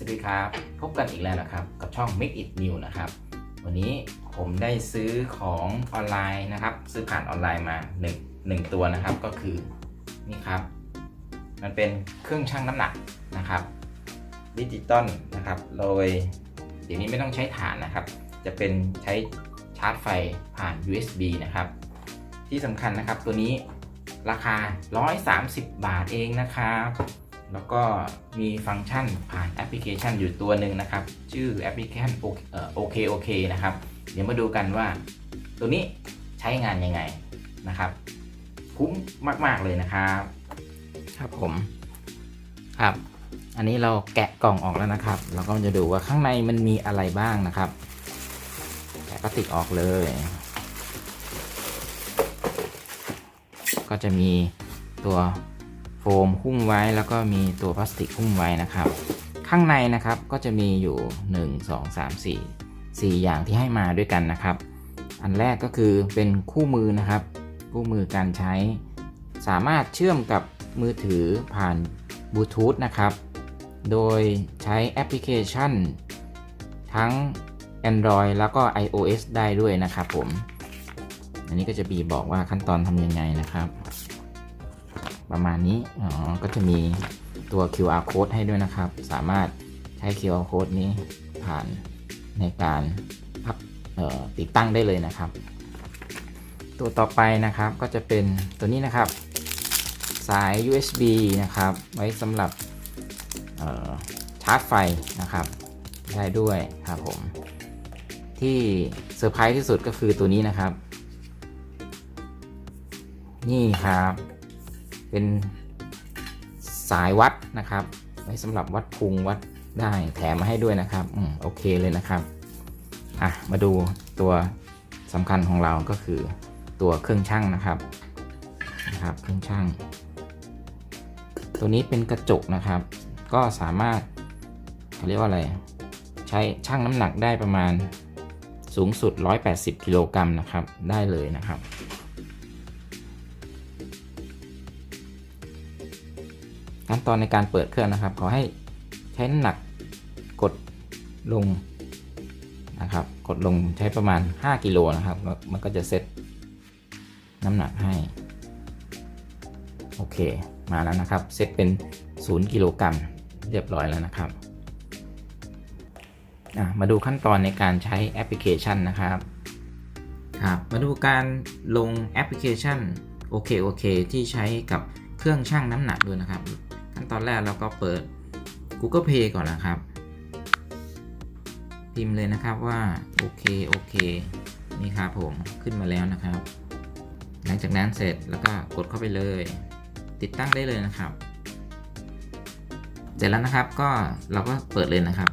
สวัสดีครับ พบกันอีกแล้วนะครับ กับช่อง Make It New นะครับ วันนี้ผมได้ซื้อของออนไลน์นะครับ ซื้อผ่านออนไลน์มา1 1ตัวนะครับก็คือนี่ครับ มันเป็นเครื่องชั่งน้ำหนักนะครับดิจิตอลนะครับโดยเดี๋ยวนี้ไม่ต้องใช้ฐานนะครับ จะเป็นใช้ชาร์จไฟผ่าน USB นะครับ ที่สำคัญนะครับตัวนี้ราคา 130 บาทเองนะครับ แล้วก็มีฟังก์ชันผ่านแอปพลิเคชันอยู่ตัวหนึ่งนะครับ ชื่อแอปพลิเคชันโอเคโอเคนะครับ เดี๋ยวมาดูกันว่า ตัวนี้ใช้งานยังไงนะครับ คุ้มมาก ๆ เลยนะครับ ครับผมครับ อันนี้เราแกะกล่องออกแล้วนะครับ เราก็จะดูว่าข้างในมันมีอะไรบ้างนะครับแกะพลาสติกออกเลย ก็จะมีตัว มหุ้มไว้แล้วก็มีตัวพลาสติกหุ้มไว้นะครับ ข้างในนะครับก็จะมีอยู่ 1 2 3 4 4 อย่างที่ให้มาด้วยกันนะครับ อันแรกก็คือเป็นคู่มือนะครับ คู่มือการใช้ สามารถเชื่อมกับมือถือผ่านบลูทูธนะครับ โดยใช้แอปพลิเคชัน ทั้ง Android แล้วก็ iOS ได้ด้วยนะครับผม อันนี้ก็จะมีบอกว่าขั้นตอนทำยังไงนะครับ ประมาณนี้อ๋อก็จะมีตัว QR code ให้ด้วยนะครับ สามารถใช้ QR code นี้ผ่านในการพับติดตั้งได้เลยนะครับ ตัวต่อไปนะครับก็จะเป็นตัวนี้นะครับ สาย USB นะครับ ไว้สำหรับชาร์จไฟนะครับ ได้ด้วยครับผม ที่เซอร์ไพรส์ที่สุดก็คือตัวนี้นะครับ นี่ครับ เป็นสายวัดนะครับ ไว้สำหรับวัดพุงวัดได้แถมมาให้ด้วยนะครับอืมโอเคเลยนะครับอะมาดูตัวสำคัญของเราก็คือตัวเครื่องชั่งนะครับนะครับ เครื่องชั่งตัวนี้เป็นกระจกนะครับ ก็สามารถเขาเรียกว่าอะไร ใช้ชั่งน้ำหนักได้ประมาณสูงสุด 180 กิโลกรัมนะครับ ได้เลยนะครับ ขั้นตอนในการเปิดเครื่องนะครับ ขอให้ใช้น้ำหนักกดลงนะครับ กดลงใช้ประมาณ 5กิโลนะครับ มันก็จะเซตน้ำหนักให้ โอเค มาแล้วนะครับ เซตเป็น 0กิโลกรัมเรียบร้อยแล้วนะครับ มาดูขั้นตอนในการใช้แอปพลิเคชันนะครับครับมาดูการลงแอปพลิเคชันโอเคโอเคที่ใช้กับเครื่องชั่งน้ำหนักด้วยนะครับ ขั้นตอนแรกเราก็เปิด Google Play ก่อนนะครับ พิมพ์เลยนะครับว่าโอเคโอเคนี่ครับผมขึ้นมาแล้วนะครับ หลังจากนั้นเสร็จแล้วก็กดเข้าไปเลย ติดตั้งได้เลยนะครับ เสร็จแล้วนะครับก็เราก็เปิดเลยนะครับ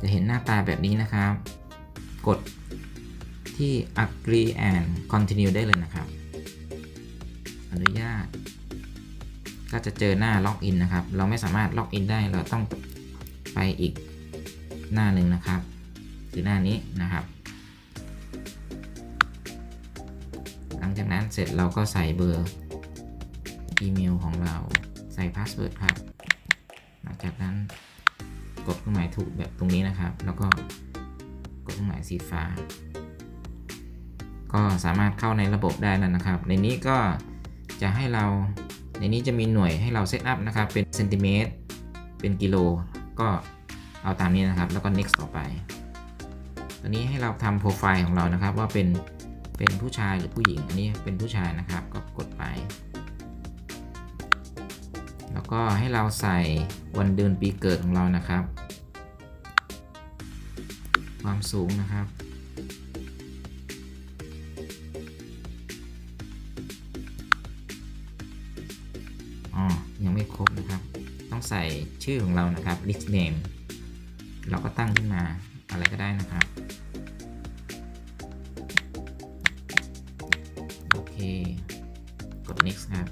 จะเห็นหน้าตาแบบนี้นะครับ กดที่ agree and continue ได้เลยนะครับ อนุญาต ก็จะเจอหน้าล็อกอินนะครับ เราไม่สามารถล็อกอินได้ เราต้องไปอีกหน้าหนึ่งนะครับ คือหน้านี้นะครับ หลังจากนั้นเสร็จเราก็ใส่เบอร์อีเมลของเรา ใส่พาสเวิร์ดครับ หลังจากนั้นกดเครื่องหมายถูกแบบตรงนี้นะครับ แล้วก็กดเครื่องหมายสีฟ้า ก็สามารถเข้าในระบบได้แล้วนะครับ ในนี้ก็จะให้เรา ในนี้จะมีหน่วยให้เราเซตอัพนะครับ เป็นเซนติเมตร เป็นกิโล ก็เอาตามนี้นะครับ แล้วก็ next ต่อไปตอนนี้ให้เราทำโปรไฟล์ของเรานะครับ ว่าเป็น เป็นผู้ชายหรือผู้หญิง อันนี้เป็นผู้ชายนะครับ ก็กดไป แล้วก็ให้เราใส่วันเดือนปีเกิดของเรานะครับ ความสูงนะครับ ใส่ชื่อของเรานะครับ list name เราก็ตั้งขึ้นมาอะไรก็ได้นะครับ โอเค กด next ครับ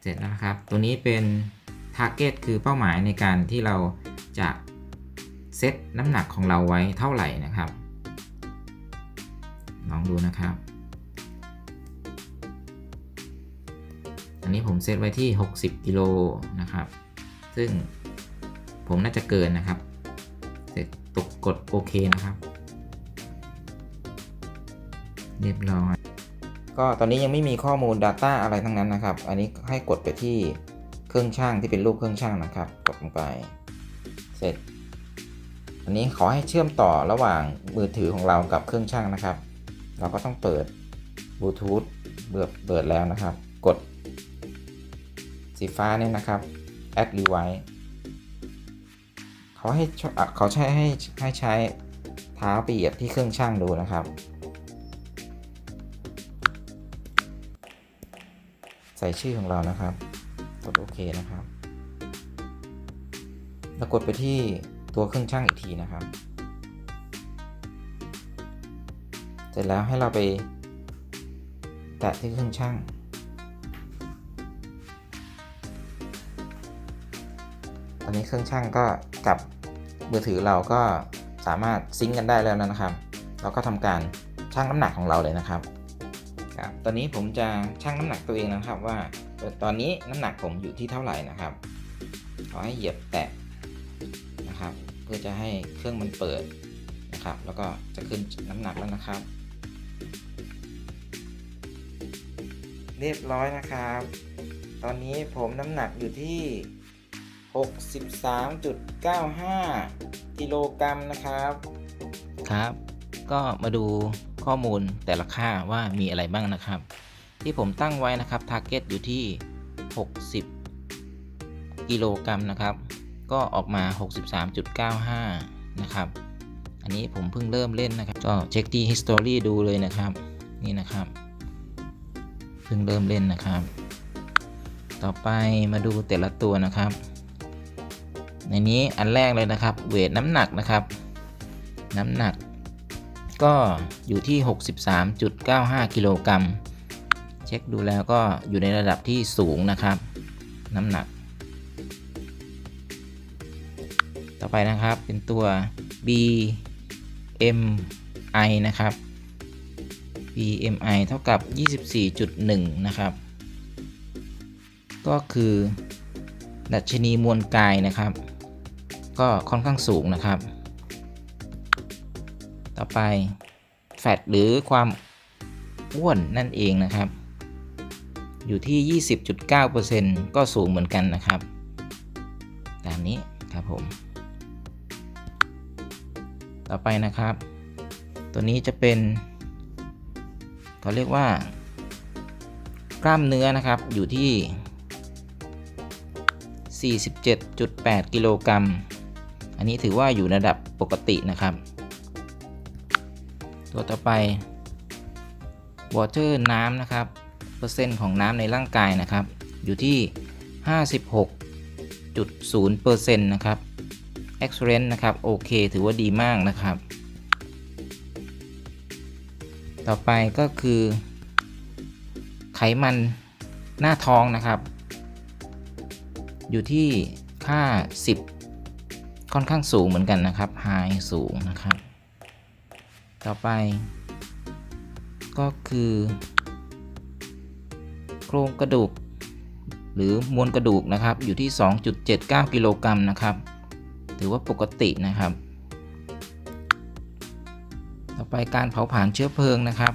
เสร็จแล้วนะครับ ตัวนี้เป็น target คือเป้าหมายในการที่เราจะเซตน้ำหนักของเราไว้เท่าไหร่นะครับ ลองดูนะครับ อันนี้ผมเซตไว้ที่ 60กิโลนะครับ ซึ่งผมน่าจะเกินนะครับ เสร็จตกกดโอเคนะครับ เรียบร้อย ก็ตอนนี้ยังไม่มีข้อมูล Data อะไรทั้งนั้นนะครับ อันนี้ให้กดไปที่เครื่องช่างที่เป็นรูปเครื่องช่างนะครับ กดลงไป เสร็จ อันนี้ขอให้เชื่อมต่อระหว่างมือถือของเรากับเครื่องช่างนะครับ เราก็ต้องเปิดบลูทูธเปิดเปิดแล้วนะครับ กด สีฟ้าเนี่ยนะครับ add device เขาให้เขาใช้ให้ให้ใช้เท้าไปเหยียบที่เครื่องช่างดูนะครับ ใส่ชื่อของเรานะครับ กดโอเคนะครับ แล้วกดไปที่ตัวเครื่องช่างอีกทีนะครับ เสร็จแล้วให้เราไปแตะที่เครื่องช่าง อนนี้เครื่องช่างก็กับมือถือเราก็สามารถซิงกันได้แล้วนะครับ เราก็ทำการชั่งน้ำหนักของเราเลยนะครับครับ ตอนนี้ผมจะชั่งน้ำหนักตัวเองนะครับว่าตอนนี้น้ำหนักผมอยู่ที่เท่าไหร่นะครับ ขอให้เหยียบแตะนะครับ เพื่อจะให้เครื่องมันเปิดนะครับ แล้วก็จะขึ้นน้ำหนักแล้วนะครับ เรียบร้อยนะครับ ตอนนี้ผมน้ำหนักอยู่ที่ 63.95 กิโลกรัมนะครับครับ ก็มาดูข้อมูลแต่ละค่าว่ามีอะไรบ้างนะครับ ที่ผมตั้งไว้นะครับทาร์เก็ตอยู่ที่ 60 กิโลกรัมนะครับ ก็ออกมา 63.95 นะครับ อันนี้ผมเพิ่งเริ่มเล่นนะครับ ก็เช็คที่ history ดูเลยนะครับ นี่นะครับ เพิ่งเริ่มเล่นนะครับ ต่อไปมาดูแต่ละตัวนะครับ ในนี้อันแรกเลยนะครับ เวทน้ำหนักนะครับ น้ำหนัก ก็อยู่ที่ 63.95 กิโลกรัมเช็คดูแล้วก็อยู่ในระดับที่สูงนะครับ น้ำหนัก ต่อไปนะครับเป็นตัว BMI นะครับ BMI เท่ากับ 24.1 นะครับ ก็คือ ดัชนีมวลกายนะครับ ก็ค่อนข้างสูงนะครับ ต่อไปแฟตหรือความอ้วนนั่นเองนะครับ อยู่ที่ 20.9%ก็สูงเหมือนกันนะครับ ตามนี้ครับผม ต่อไปนะครับ ตัวนี้จะเป็นเขาเรียกว่ากล้ามเนื้อนะครับอยู่ที่ 47.8 กิโลกรัม อันนี้ถือว่าอยู่ระดับปกตินะครับ ตัวต่อไป water น้ำนะครับ เปอร์เซ็นต์ของน้ำในร่างกายนะครับ อยู่ที่ 56.0%นะครับ excellent นะครับ โอเค ถือว่าดีมากนะครับ ต่อไปก็คือ ไขมันหน้าท้องนะครับ อยู่ที่ค่า 10 ค่อนข้างสูงเหมือนกันนะครับ high สูงนะครับ ต่อไป ก็คือ โครงกระดูก หรือมวลกระดูกนะครับ อยู่ที่ 2.79 กิโลกรัมนะครับ ถือว่าปกตินะครับ ต่อไปการเผาผลาญเชื้อเพลิงนะครับ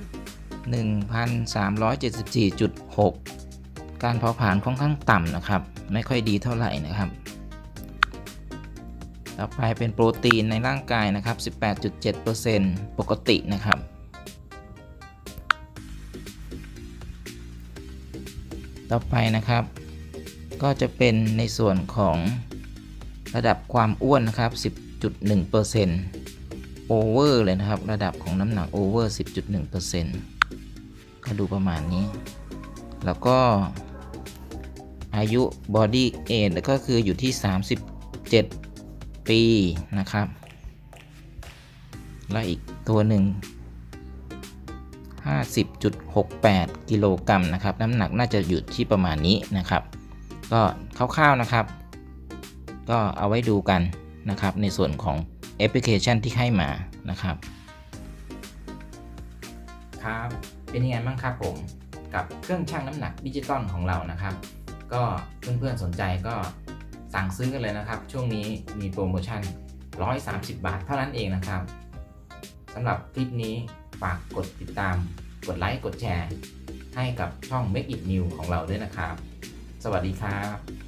1,374.6 การเผาผลาญค่อนข้างต่ำนะครับ ไม่ค่อยดีเท่าไหร่นะครับ ต่อไปเป็นโปรตีนในร่างกายนะครับ 18.7%ปกตินะครับ ต่อไปนะครับ ก็จะเป็นในส่วนของระดับความอ้วนนะครับ 10.1% over เลยนะครับ ระดับของน้ำหนัก over 10.1%ก็ดูประมาณนี้ แล้วก็อายุ body age ก็คืออยู่ที่ 37 ปีนะครับ แล้วอีกตัวหนึ่ง 50.68 กิโลกรัมนะครับ น้ำหนักน่าจะอยู่ที่ประมาณนี้นะครับ ก็คร่าวๆนะครับ ก็เอาไว้ดูกันนะครับ ในส่วนของแอปพลิเคชันที่ให้มานะครับ ครับ เป็นยังไงบ้างครับผม กับเครื่องชั่งน้ำหนักดิจิตอลของเรานะครับ ก็เพื่อนๆสนใจก็ สั่งซื้อกันเลยนะครับ ช่วงนี้มีโปรโมชั่น 130 บาทเท่านั้นเองนะครับสำหรับคลิปนี้ฝากกดติดตาม กดไลค์ กดแชร์ ให้กับช่อง Make It New ของเราด้วยนะครับ สวัสดีครับ